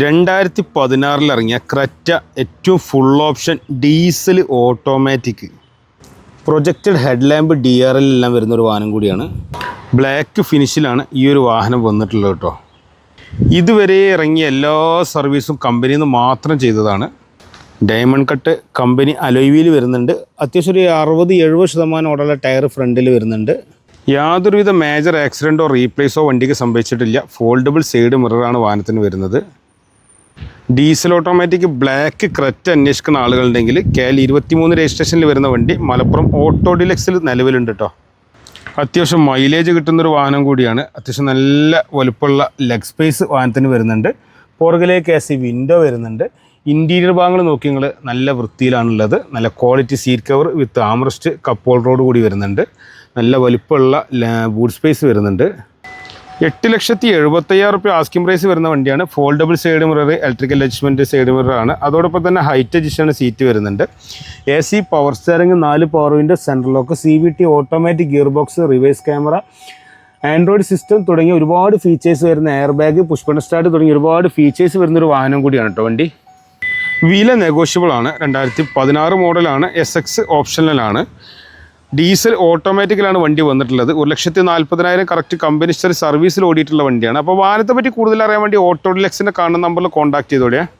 രണ്ടായിരത്തി പതിനാറിൽ ഇറങ്ങിയ ക്രെറ്റ ഏറ്റവും full option diesel automatic projected head lamp D R എല്ലാം വരുന്ന ഒരു വാഹനം കൂടിയാണ്. ബ്ലാക്ക് ഫിനിഷിലാണ് ഈ ഒരു വാഹനം വന്നിട്ടുള്ളത് കേട്ടോ. ഇതുവരെ ഇറങ്ങിയ എല്ലാ സർവീസും കമ്പനിയിൽ നിന്ന് മാത്രം ചെയ്തതാണ്. ഡയമണ്ട് കട്ട് കമ്പനി അലോയ്വിയിൽ വരുന്നുണ്ട്. അത്യാവശ്യം ഒരു അറുപത് എഴുപത് ശതമാനം ഓടുള്ള ടയർ ഫ്രണ്ടിൽ വരുന്നുണ്ട്. യാതൊരുവിധ മേജർ ആക്സിഡന്റോ റീപ്ലേസോ വണ്ടിക്ക് സംഭവിച്ചിട്ടില്ല. ഫോൾഡബിൾ സൈഡ് മിററാണ് വാഹനത്തിന് വരുന്നത്. ഡീസൽ ഓട്ടോമാറ്റിക് ബ്ലാക്ക് ക്രെറ്റ അന്വേഷിക്കുന്ന ആളുകളുണ്ടെങ്കിൽ കെ എൽ ഇരുപത്തിമൂന്ന് രജിസ്ട്രേഷനിൽ വരുന്ന വണ്ടി മലപ്പുറം ഓട്ടോ ഡിലക്സിൽ നിലവിലുണ്ട് കേട്ടോ. അത്യാവശ്യം മൈലേജ് കിട്ടുന്നൊരു വാഹനം കൂടിയാണ്. അത്യാവശ്യം നല്ല വലുപ്പമുള്ള ലെഗ് സ്പേസ് വാഹനത്തിന് വരുന്നുണ്ട്. പുറകിലേക്ക് എ സി വിൻഡോ വരുന്നുണ്ട്. ഇന്റീരിയർ ഭാഗങ്ങൾ നോക്കി നിങ്ങൾ നല്ല വൃത്തിയിലാണുള്ളത്. നല്ല quality seat cover with armrest cupholder കൂടി വരുന്നുണ്ട്. നല്ല വലുപ്പമുള്ള ബൂട്ട് സ്പേസ് വരുന്നുണ്ട്. എട്ട് ലക്ഷത്തി എഴുപത്തയ്യായിരം റുപ്യ ആസ്കിംഗ് പ്രൈസ് വരുന്ന വണ്ടിയാണ്. Foldable side mirror electrical adjustment side mirror ആണ്. അതോടൊപ്പം തന്നെ ഹൈറ്റ് അഡ്ജസ്റ്റാണ് സീറ്റ് വരുന്നുണ്ട്. എ സി പവർ സ്റ്റാരിങ് നാല് power window central lock C V T automatic gear box reverse camera Android system തുടങ്ങിയ ഒരുപാട് ഫീച്ചേഴ്സ് വരുന്ന എയർ ബാഗ് പുഷ്പണ സ്റ്റാർട്ട് തുടങ്ങിയ ഒരുപാട് ഫീച്ചേഴ്സ് വരുന്നൊരു വാഹനം കൂടിയാണ് കേട്ടോ വണ്ടി. വില നെഗോഷ്യബിൾ ആണ്. രണ്ടായിരത്തി പതിനാറ് മോഡലാണ് എസ് എക്സ് ഓപ്ഷനിലാണ് ഡീസൽ ഓട്ടോമാറ്റിക്കലാണ് വണ്ടി വന്നിട്ടുള്ളത്. ഒരു ലക്ഷത്തി നാൽപ്പതിനായിരം കറക്റ്റ് കമ്പനി സർവീസിൽ ഓടിയിട്ടുള്ള വണ്ടിയാണ്. അപ്പോൾ വാഹനത്തെ പറ്റി കൂടുതൽ അറിയാൻ വേണ്ടി ഓട്ടോ ഡിലക്സിന്റെ കാണുന്ന നമ്പറിൽ കോൺടാക്ട് ചെയ്തോടെയാണ്